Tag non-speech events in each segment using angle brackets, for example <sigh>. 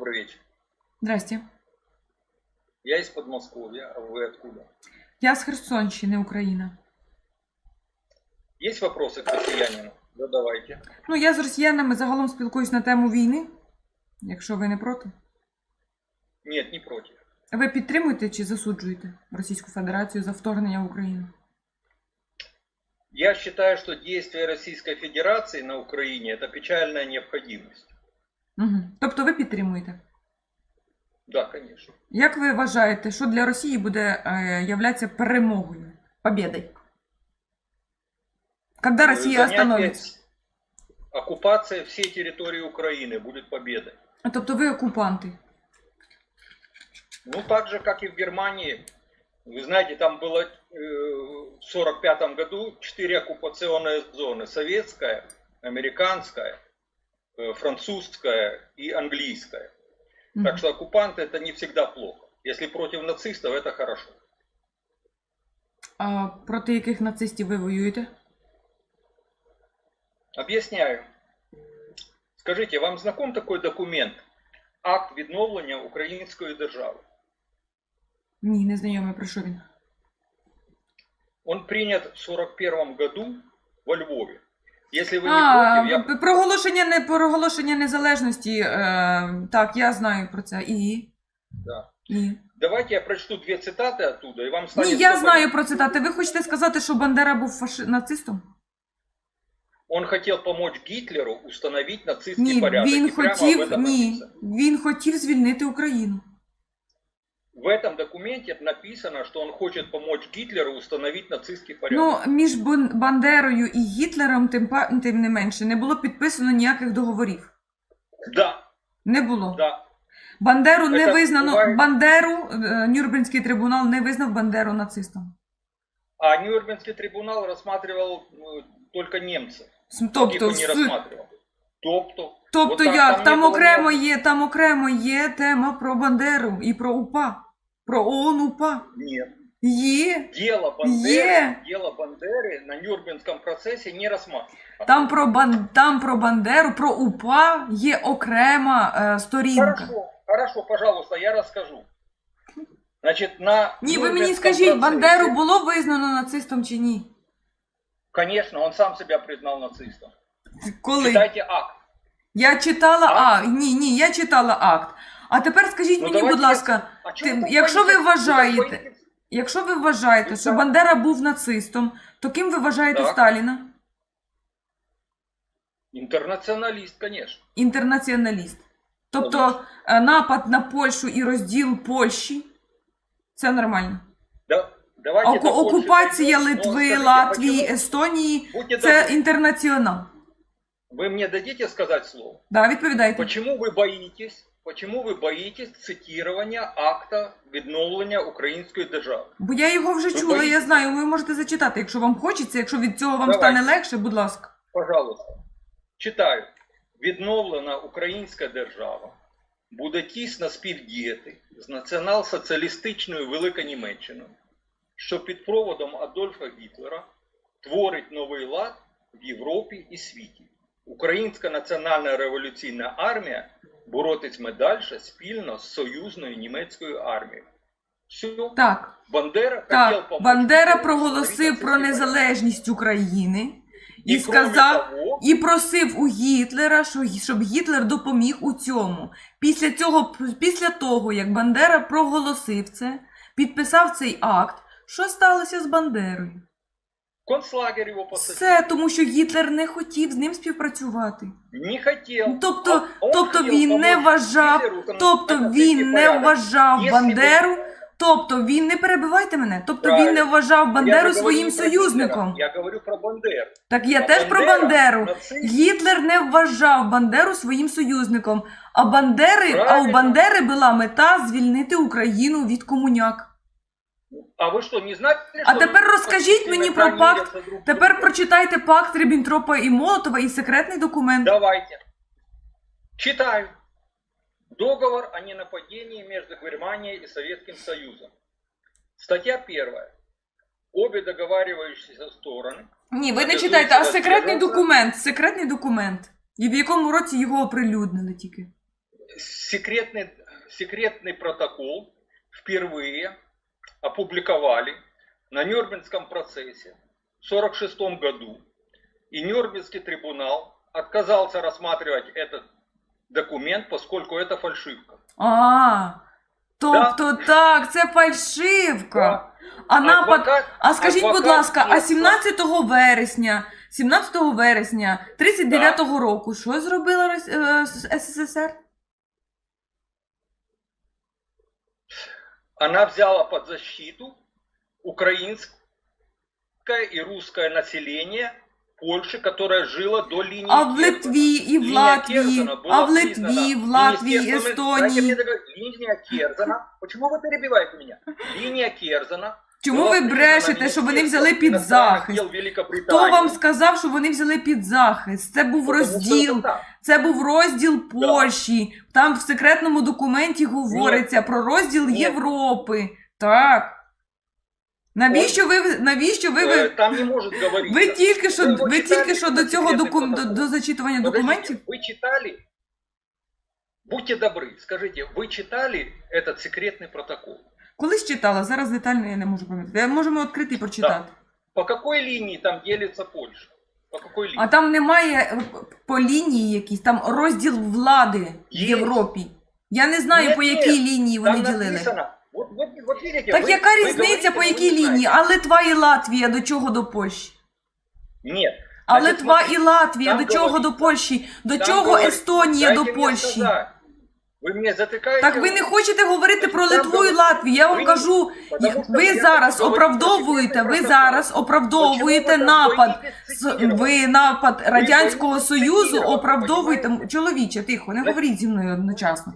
Добрый вечер. Здрасте. Я из Подмосковья, а вы откуда? Я з Херсонщини, Україна. Есть вопросы к россиянину? Задавайте. Ну, я з росіянами загалом спілкуюсь на тему війни, якщо ви не проти. Нет, не против. Ви підтримуєте чи засуджуєте Російську Федерацію за вторгнення в Україну? Я считаю, что действия Российской Федерации на Украине это печальная необходимость. Угу. Тобто ви підтримуєте. Да, конечно. Як ви вважаєте, що для Росії буде е, являтися перемогою, побєдою? Когда Росія Занятие остановиться? с- Оккупация всей территории Украины будет победой. А тобто ви окупанти. Ну, так же, как и в Германии. Вы знаете, там было э, в 45 году четыре оккупационные зоны. Советская, американская, э, французская и английская. Мгм. Так что оккупанты это не всегда плохо. Если против нацистов, это хорошо. А проти яких нацистів ви воюєте? Объясняю. Скажите, вам знаком такой документ? Акт відновлення української держави. Ні, не знайомий, про що він. Он принят в 41 году во Львове. Если вы не А, против, я... п- проголошення не проголошення незалежності. Е, так, я знаю про це. І. Да. І. Давайте я прочту две цитаты оттуда, и вам станет... Ні, я всё знаю понятно. про цитати. Ви хочете сказати, що Бандера був фаши... нацистом? Он хотел помочь Гитлеру установить нацистский Ні, порядок. він и прямо об хотів. этом Ні. написано. Він хотів звільнити Україну. В этом документе написано, что он хочет помочь Гитлеру установить нацистский порядок. Ну, між Бандерою і Гітлером, тим, тим не менше, не було підписано ніяких договорів. Да, Не було. да. Бандеру не визнано. буває- Бандеру, е, Нюрнберзький трибунал не визнав Бандеру нацистом. А Нюрнбергский трибунал рассматривал ну, только немцев. Тобто, не рассматривал. Тобто, тобто от як? не Там окремо ніяких- є, там окремо є тема про Бандеру і про УПА. Про ООН УПА. Нет. Є. Дело Бандеры, Е. дело Бандеры на Нюрнбергском процессе не рассматривалось. Там про, бан... там про Бандеру, про УПА є окрема е, сторінка. Хорошо, хорошо, пожалуйста, я расскажу. Значит, на Ні, ви мені скажіть, Бандеру було визнано нацистом чи ні? Конечно, он сам себя признал нацистом. Коли? Читайте акт. Я читала Акт? Ні, ні, я читала акт. А тепер скажіть Ну, мені, давайте будь ласка, А Ти- якщо ви боїтесь? вважаєте- боїтесь? якщо ви вважаєте, що Так. Бандера був нацистом, то ким ви вважаєте Так. Сталіна? Интернационалист, конечно. Інтернаціоналіст. Тобто е, напад на Польщу і розділ Польщі це нормально. Да, давайте Оку- до Польши окупація Литви, скажите, Латвії, Естонії Будьте це добры, інтернаціонал. Вы мне дадите сказать слово? Да, відповідайте. Почему вы боитесь? Почему вы боитесь цитирования акта відновлення української держави? Бо я його вже Ви чула, я боїтесь? знаю, ви можете зачитати, якщо вам хочеться, якщо від цього вам Давайте. стане легше, будь ласка. Пожалуйста, читаю. Відновлена українська держава буде тісно співдіяти з націонал-соціалістичною Великонімеччиною, що під проводом Адольфа Гітлера творить новий лад в Європі і світі. Українська національна революційна армія боротиме далі спільно з союзною німецькою армією. Все, Так, Бандера так. Бандера проголосив про незалежність України і, І сказав, того, і просив у Гітлера, що, щоб Гітлер допоміг у цьому. Після цього, після того, як Бандера проголосив це, підписав цей акт, що сталося з Бандерою? Концлагерь його посадили. Все, тому що Гітлер не хотів з ним співпрацювати. Не хотів. Ну, Тобто, он тобто хотів він не помочь вважав, Гітлеру тобто він не порядок. вважав Якщо Бандеру, тобто він не перебивайте мене, тобто він Правильно. не вважав Я Бандеру говорю своїм не про союзником. Гітлера, Я говорю про Бандеру. Так я А теж про Бандеру. нацист. Гітлер не вважав Бандеру своїм союзником, а Бандери, а у Правильно. Бандери була мета звільнити Україну від комуняк. А ви що, не знаєте, А що тепер ви розкажіть мені постійно про пакт. фамілія це друг Тепер друга? прочитайте пакт Ріббентропа і Молотова і секретний документ. Давайте. Читаю. Договор о ненападении между Германией и Советским Союзом. Статья первая. Обе договаривающиеся стороны Ні, ви не Це читайте, а дуже секретний важливо. документ. Секретний документ. І в якому році його оприлюднили тільки. секретный, секретный протокол впервые опубликовали на Нюрнбергском процессе в 1946 году. И Нюрнбергский трибунал отказался рассматривать этот документ, поскольку это фальшивка. А, тобто так, це фальшивка. А напад. Адвокат- А скажіть, будь адвокат ласка, а Київська- 17 вересня, 17 вересня 39-го року що зробила Рос- е, С- СССР? она взяла под защиту украинское и русское население Польши, которое жило до линии А в Керчи. Литві і в Линия Латвії, Керзена была а в признана Литві, в Латвії, Министерством- Дайте мне Естонії. договорить. Линия Керзена. Почему вы перебиваете меня? Линия Керзена. Чому была ви признана брешете, що вони взяли під Министерством иностранных захист? дел Великобритании. Хто вам сказав, що вони взяли під захист? Це був Потому что розділ. это так. Це був розділ Польщі. Там в секретному документі говориться про розділ Ні. Європи. Так. Навіщо ви навіщо ви, Э, ви, Там не может говорить. ви тільки що Ви його ви читали, тільки що до це цього секретний докум, до, протокол. до зачитування Подождите, документів? Вы читали? Будьте добры, скажите, вы читали этот секретный протокол? Колись читала, зараз детально я не можу пам'ятати. Я можемо відкрити і прочитати. По какой линии там делится Польша? По какой линии? А там немає е, по лінії якісь, там розділ влади в Є. Європі. Я не знаю, Ні, по ні, якій лінії вони там ділили. написано. Вот, вот, вот видите, Так вы- яка вы різниця говорите, по вы якій не лінії? знаете. А Литва і Латвія до чого до Польщі? Нет. А Значить, Литва смотрите, і Латвія там до чого говориться- до Польщі? До там чого говорится- Естонія Дайте до мне Польщі? сказать. Вы мене затикаєте. Так ви не хочете говорити про Литву і Латвію. Я вам ви- кажу, ви зараз оправдовуєте, ви зараз оправдовуєте ви напад. Ви напад Радянського Союзу оправдовуєте. Чоловіче, тихо, не Ви- говоріть зі мною одночасно.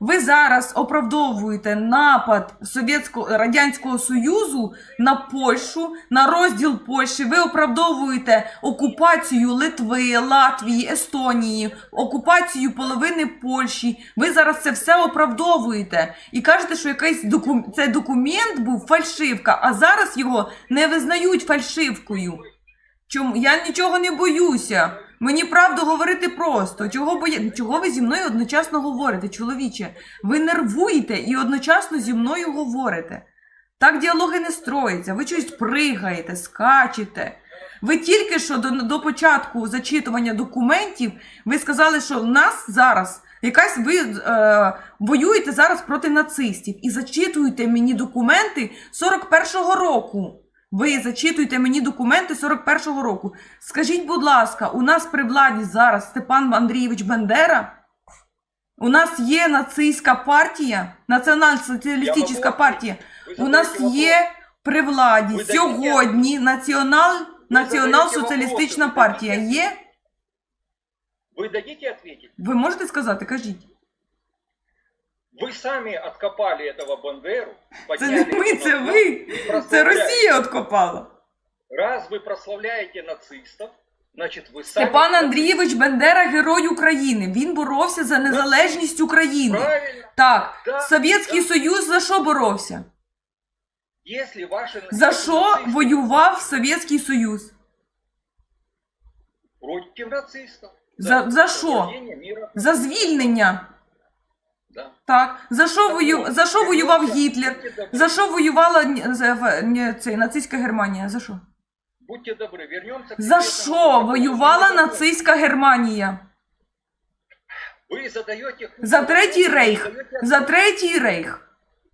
Ви зараз оправдовуєте напад Совєтського Радянського Союзу на Польщу, на розділ Польщі. Ви оправдовуєте окупацію Литви, Латвії, Естонії, окупацію половини Польщі. Ви зараз це все оправдовуєте і кажете, що якийсь докум... цей документ був фальшивка, а зараз його не визнають фальшивкою. Чому я нічого не боюся? Мені правду говорити просто. Чого боя... Чого ви зі мною одночасно говорите, чоловіче? Ви нервуєте і одночасно зі мною говорите. Так діалоги не строїться. Ви щось пригаєте, скачете. Ви тільки що до, до початку зачитування документів ви сказали, що в нас зараз якась ви е, воюєте зараз проти нацистів і зачитуєте мені документи 41-го року. Ви зачитуєте мені документи 41-го року. Скажіть, будь ласка, у нас при владі зараз Степан Андрійович Бандера? У нас є нацистська партія, націонал-соціалістична партія. У нас є при владі сьогодні націонал, націонал-соціалістична партія. Є? Вы дадите ответить? Ви можете сказати? Кажіть. Вы сами откопали этого Бандеру. Це не подняли ми, его це на ви. и Це прославляете. Росія откопала. Раз вы прославляете нацистов, значит вы сами... Степан Андрійович Бендера герой України. Він боровся за незалежність України. Правильно. Так, Да, Совєтський да. Союз за що боровся? Если ваши... За що нацисты воював Совєтський Союз? Против нацистов. За- за що? сохранение мира. За звільнення. Да. Так. За що, вою... за що воював Будьте Гітлер? добры. За що воювала ні- за- в- ні, цей, нацистська Германія? За що? Будьте добры, вернемся к За секретному що протоколу. воювала Вы нацистська Германія? Вы задаете... За Третій Вы рейх. задаете За Третій рейх.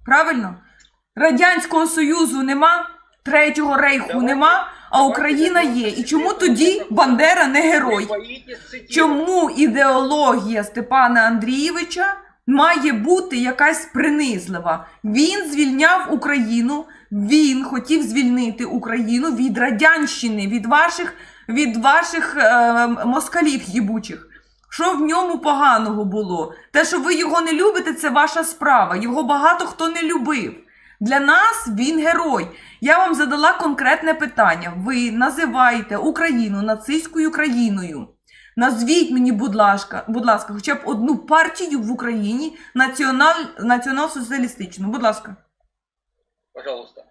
Правильно? Радянського Союзу нема, Третього рейху Давайте- нема, а давайте Україна вернемося є. к І чому секретному тоді протоколу. Бандера не Вы герой? боитесь цитировать. Чому ідеологія Степана Андрійовича Має бути якась принизлива? Він звільняв Україну, він хотів звільнити Україну від радянщини, від ваших, від ваших е, москалів їбучих. Що в ньому поганого було? Те, що ви його не любите, це ваша справа. Його багато хто не любив. Для нас він герой. Я вам задала конкретне питання. Ви називаєте Україну нацистською країною. Назвіть мені, будь ласка, будь ласка, хоча б одну партію в Україні націонал, націонал-соціалістичну. Будь ласка. Пожалуйста.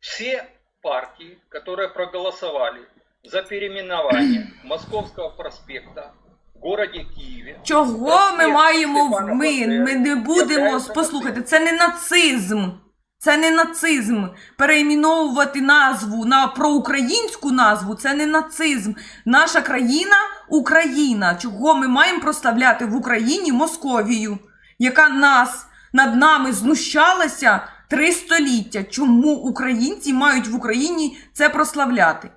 Все партии, которые проголосовали за переименование <clears throat> Московского проспекта в городе Киеве. Чого ми маємо в- ми, ми не будемо послухайте, це не нацизм. Це не нацизм. Перейменовувати назву на проукраїнську назву це не нацизм. Наша країна Україна. Чого ми маємо прославляти в Україні Московію, яка нас над нами знущалася три століття. Чому українці мають в Україні це прославляти?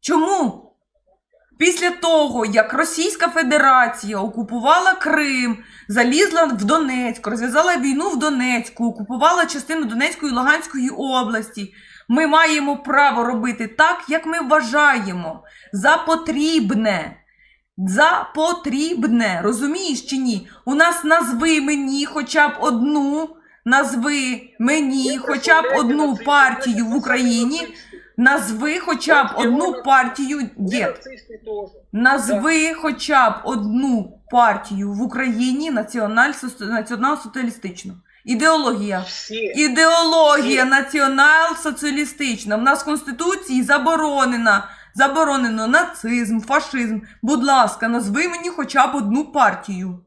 Чому? Після того, як Російська Федерація окупувала Крим, залізла в Донецьк, розв'язала війну в Донецьку, окупувала частину Донецької і Луганської області, ми маємо право робити так, як ми вважаємо за потрібне. За потрібне, розумієш чи ні? У нас назви мені хоча б одну, назви мені хоча б одну партію в Україні, назви хоча б одну партію, дід. Назви хоча б одну партію в Україні націонал-соціалістичну. Ідеологія. Ідеологія націонал-соціалістична. В нас в Конституції заборонена. Заборонено нацизм, фашизм. Будь ласка, назви мені хоча б одну партію.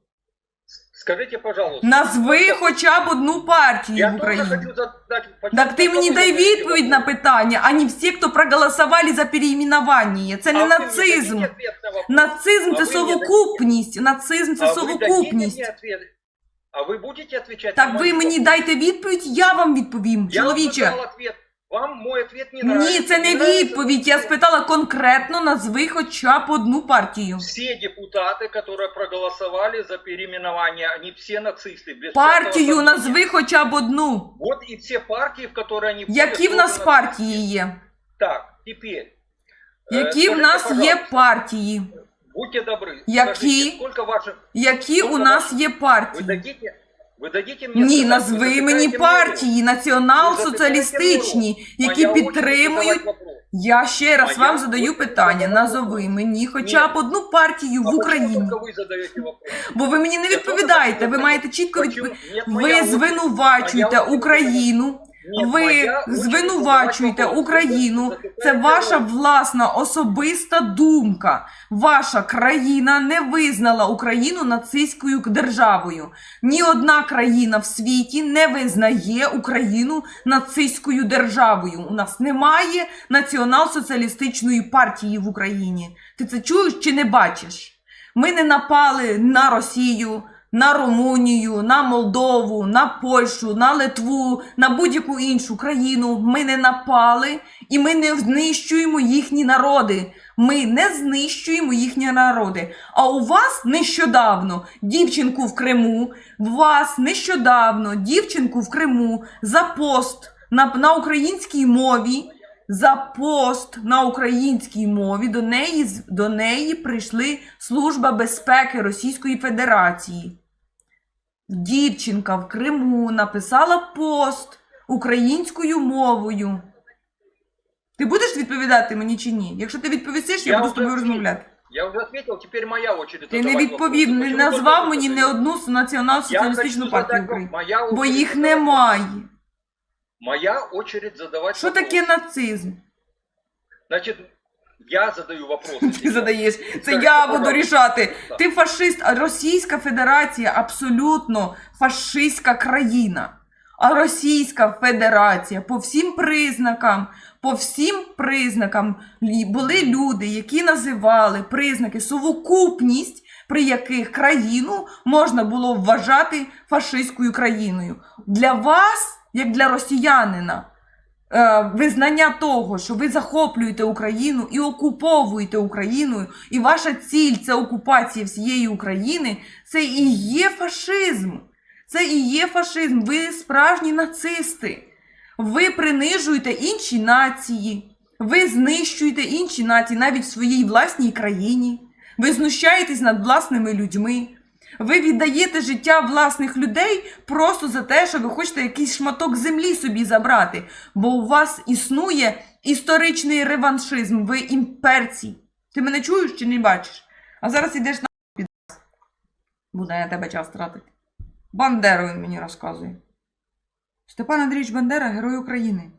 Скажите, пожалуйста. Назви хоча б одну партію Я в тоже Україні. хочу задать... Так ти мені дай відповідь на питання, а не всі, хто проголосували за переименування. Це не нацизм. Нацизм А це ви мені совокупність. Нацизм це А вы дадите совокупність. мне ответ? А вы будете отвечать? Так на ви мои мені вопросы? дайте відповідь, я вам відповім, Я вам чоловіче. дал ответ. Вам мой ответ не Ні, нравится. це не нравится? відповідь. Я спитала конкретно, назви хоча б одну партію. Все депутаты, которые проголосовали за переименование, они все нацисты. без Партію всякого назви сомнения. хоча б одну. Вот и все партии, в которые они входят, Які в нас тоже партії є? нацисты. Так, теперь. э, Які в скажите, нас є пожалуйста, партії? Будьте добры. Які? Скажите, сколько ваших... Які у нас є Вы партії? дадите, вы дадите мне Ні, сказать, назви вы мені затыкаете мне партії рот. націонал-соціалістичні, які Моя очередь підтримують. задавать вопрос. Я ще раз Моя вам задаю очередь питання. задавати Назови мені хоча б Ні. одну партію А в почему Україні. только вы задаете вопрос? Бо ви мені не Я відповідаєте. тоже Ви хочу- маєте чітко хочу- відповідати. Нет, моя Ви очередь- звинувачуєте моя очередь Україну. Ви звинувачуєте. Україну. Це ваша власна особиста думка. Ваша країна не визнала Україну нацистською державою. Ні одна країна в світі не визнає Україну нацистською державою. У нас немає націонал-соціалістичної партії в Україні. Ти це чуєш чи не бачиш? Ми не напали на Росію, на Румунію, на Молдову, на Польщу, на Литву, на будь-яку іншу країну. Ми не напали і ми не знищуємо їхні народи. Ми не знищуємо їхні народи. А у вас нещодавно дівчинку в Криму, у вас нещодавно дівчинку в Криму за пост на, на українській мові. За пост на українській мові до неї, до неї прийшли Служба безпеки Російської Федерації. Дівчинка в Криму написала пост українською мовою. Ти будеш відповідати мені чи ні? Якщо ти відповісиш, я, Я буду з вже тобою відповів. розмовляти. Я уже ответил, теперь моя очередь. Ти не задавать відповів, вопросы. не Почему назвав только мені вы не задаете? одну Я націонал-соціалістичну хочу партію задать України. вам- моя Бо очередь їх задавать немає. Моя очередь задавать Що вопросы. таке нацизм? Значит, я задаю вопросы. Ти задаєш. Це я буду рішати. Так. Ти фашист, а Російська Федерація абсолютно фашистська країна. А Російська Федерація по всім признакам, по всім признакам були люди, які називали признаки совокупність, при яких країну можна було вважати фашистською країною. Для вас, як для росіянина, визнання того, що ви захоплюєте Україну і окуповуєте Україну, і ваша ціль це окупація всієї України, це і є фашизм. Це і є фашизм. Ви справжні нацисти. Ви принижуєте інші нації, ви знищуєте інші нації навіть в своїй власній країні. Ви знущаєтесь над власними людьми. Ви віддаєте життя власних людей просто за те, що ви хочете якийсь шматок землі собі забрати. Бо у вас існує історичний реваншизм, ви імперці. Ти мене чуєш чи не бачиш? А зараз йдеш на під. Буде я тебе час тратити. Бандеру він мені розказує. Степан Андрійович Бандера, герой України.